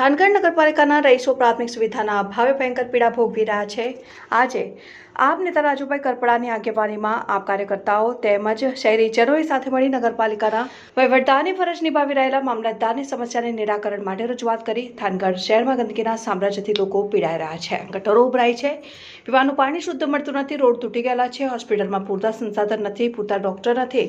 થાનગઢ નગરપાલિકાના રહીશો પ્રાથમિક સુવિધાના અભાવે ભયંકર પીડા ભોગવી રહ્યા છે. આજે આપ નેતા રાજુભાઈ કરપડાની આગેવાનીમાં આપ કાર્યકર્તાઓ તેમજ શહેરીજનોએ સાથે મળી નગરપાલિકાના વહીવટદારની ફરજ નિભાવી રહેલા મામલતદારની સમસ્યાને નિરાકરણ માટે રજૂઆત કરી થાનગઢ શહેરમાં ગંદકીના સામ્રાજ્યથી લોકો પીડાઈ રહ્યા છે. ગટરો ઉભરાય છે. પીવાનું પાણી શુદ્ધ મળતું નથી. રોડ તૂટી ગયેલા છે. હોસ્પિટલમાં પૂરતા સંસાધન નથી. પૂરતા ડોક્ટર નથી.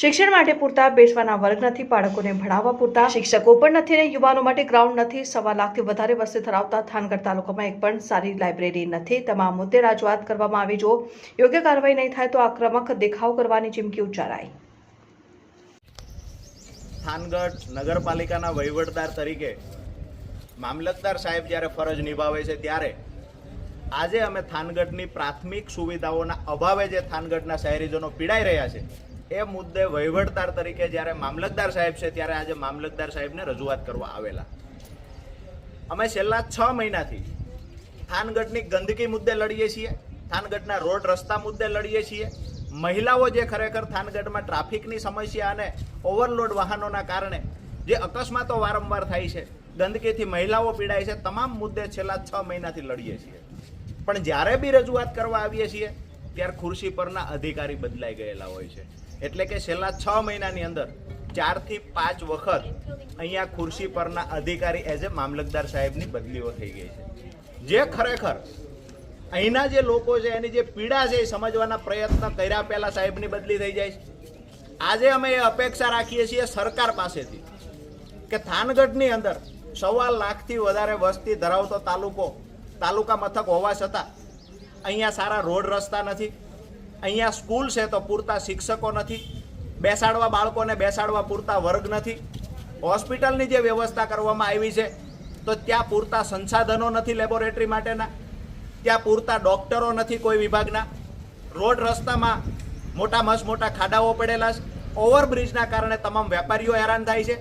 શિક્ષણ માટે પૂરતા બેસવાના વર્ગ નથી. બાળકોને ભણાવવા પૂરતા શિક્ષકો પણ નથી અને યુવાનો માટે ગ્રાઉન્ડ નથી. સવા લાખથી વધારે વસ્તી ધરાવતા થાનગઢ તાલુકામાં એક પણ સારી લાઇબ્રેરી નથી. તમામ મુદ્દે રજૂઆત કરવામાં આવી. જો યોગ્ય કાર્યવાહી નહીં થાય તો આક્રમક દેખાવ કરવાની ચીમકી ઉચ્ચારાઈ. થાનગઢ નગરપાલિકાના વહીવટદાર તરીકે મામલતદાર સાહેબ જ્યારે ફરજ નિભાવે છે ત્યારે આજે અમે થાનગઢની પ્રાથમિક સુવિધાઓના અભાવે જે થાનગઢના શહેરીજનો પીડાઈ રહ્યા છે, એ મુદ્દે વહીવટદાર તરીકે જ્યારે મામલતદાર સાહેબ છે ત્યારે આજે મામલતદાર સાહેબને રજૂઆત કરવા આવેલા. અમે છેલ્લા છ મહિનાથી થાનગઢની ગંદકી મુદ્દે લડીએ છીએ. થાનગઢના રોડ રસ્તા મુદ્દે લડીએ છીએ. મહિલાઓ જે ખરેખર થાનગઢમાં ટ્રાફિકની સમસ્યા અને ઓવરલોડ વાહનોના કારણે જે અકસ્માતો વારંવાર થાય છે, ગંદકીથી મહિલાઓ પીડાય છે, તમામ મુદ્દે છેલ્લા છ મહિનાથી લડીએ છીએ. પણ જ્યારે બી રજૂઆત કરવા આવીએ છીએ, ત્યારે ખુરશી પરના અધિકારી બદલાઈ ગયેલા હોય છે. એટલે કે છેલ્લા છ મહિનાની અંદર ચારથી પાંચ વખત અહીંયા ખુરશી પરના અધિકારી એઝ એ મામલતદાર સાહેબની બદલીઓ થઈ ગઈ છે. જે ખરેખર અહીંના જે લોકો છે, એની જે પીડા છે, એ સમજવાના પ્રયત્ન કર્યા પહેલા સાહેબની બદલી થઈ જાય આજે અમે એ અપેક્ષા રાખીએ છીએ સરકાર પાસેથી કે થાનગઢની અંદર સવા લાખથી વધારે વસ્તી ધરાવતો તાલુકો, તાલુકા મથક હોવા છતાં અહીંયા સારા રોડ રસ્તા નથી. અહીંયા સ્કૂલ છે તો પૂરતા શિક્ષકો નથી. બેસાડવા બાળકોને બેસાડવા પૂરતા વર્ગ નથી. હોસ્પિટલની જે વ્યવસ્થા કરવામાં આવી છે, તો ત્યાં પૂરતા સંસાધનો નથી લેબોરેટરી માટેના. ત્યાં પૂરતા ડોક્ટરો નથી કોઈ વિભાગના. રોડ રસ્તામાં મોટા મસ મોટા ખાડાઓ પડેલા છે. ઓવરબ્રિજના કારણે તમામ વેપારીઓ હેરાન થાય છે.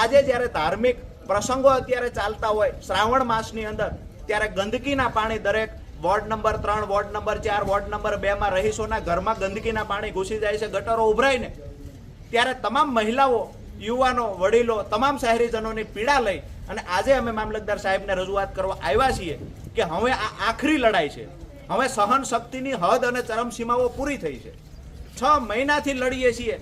આજે જ્યારે ધાર્મિક પ્રસંગો અત્યારે ચાલતા હોય, શ્રાવણ માસની અંદર, ત્યારે ગંદકીના પાણી દરેક વોર્ડ નંબર ત્રણ, વોર્ડ નંબર ચાર, વોર્ડ નંબર બેમાં રહીશોના ઘરમાં ગંદકીના પાણી ઘૂસી જાય છે, ગટરો ઉભરાઈને. ત્યારે તમામ મહિલાઓ, યુવાનો, વડીલો, તમામ શહેરીજનોની પીડા લઈ અને આજે અમે મામલતદાર સાહેબને રજૂઆત કરવા આવ્યા છીએ કે હવે આ આખરી લડાઈ છે. હવે સહન શક્તિની હદ અને ચરમસીમાઓ પૂરી થઈ છે. છ મહિનાથી લડીએ છીએ.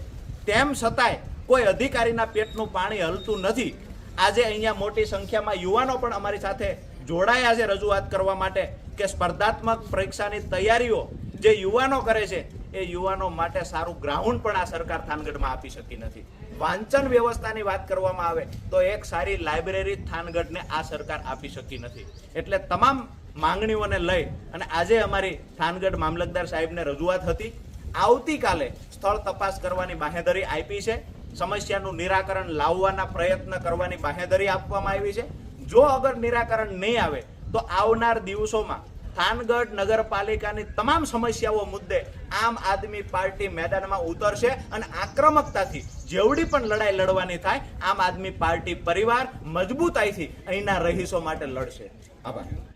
તેમ છતાંય કોઈ અધિકારીના પેટનું પાણી હલતું નથી. આજે અહીંયા મોટી સંખ્યામાં યુવાનો પણ અમારી સાથે જોડાયા છે રજૂઆત કરવા માટે કે સ્પર્ધાત્મક પરીક્ષાની તૈયારીઓ જે યુવાનો કરે છે, એ યુવાનો માટે સારું ગ્રાઉન્ડ પણ આ સરકાર થાનગઢમાં આપી શકી નથી. વાંચન વ્યવસ્થાની વાત કરવામાં આવે તો એક સારી લાઇબ્રેરી થાનગઢને આ સરકાર આપી શકી નથી. એટલે તમામ માંગણીઓને લઈ અને આજે અમારી થાનગઢ મામલતદાર સાહેબને રજૂઆત હતી. આવતીકાલે સ્થળ તપાસ કરવાની બાહેધરી આપી છે. સમસ્યાનું નિરાકરણ લાવવાના પ્રયત્ન કરવાની બાહેધરી આપવામાં આવી છે. જો અગર નિરાકરણ નહીં આવે, તો આવનાર દિવસોમાં થાનગઢ નગરપાલિકાની તમામ સમસ્યાઓ મુદ્દે આમ આદમી પાર્ટી મેદાનમાં ઉતરશે અને આક્રમકતાથી જેવડી પણ લડાઈ લડવાની થાય, આમ આદમી પાર્ટી પરિવાર મજબૂતાઈથી અહીંના રહીશો માટે લડશે. આભાર.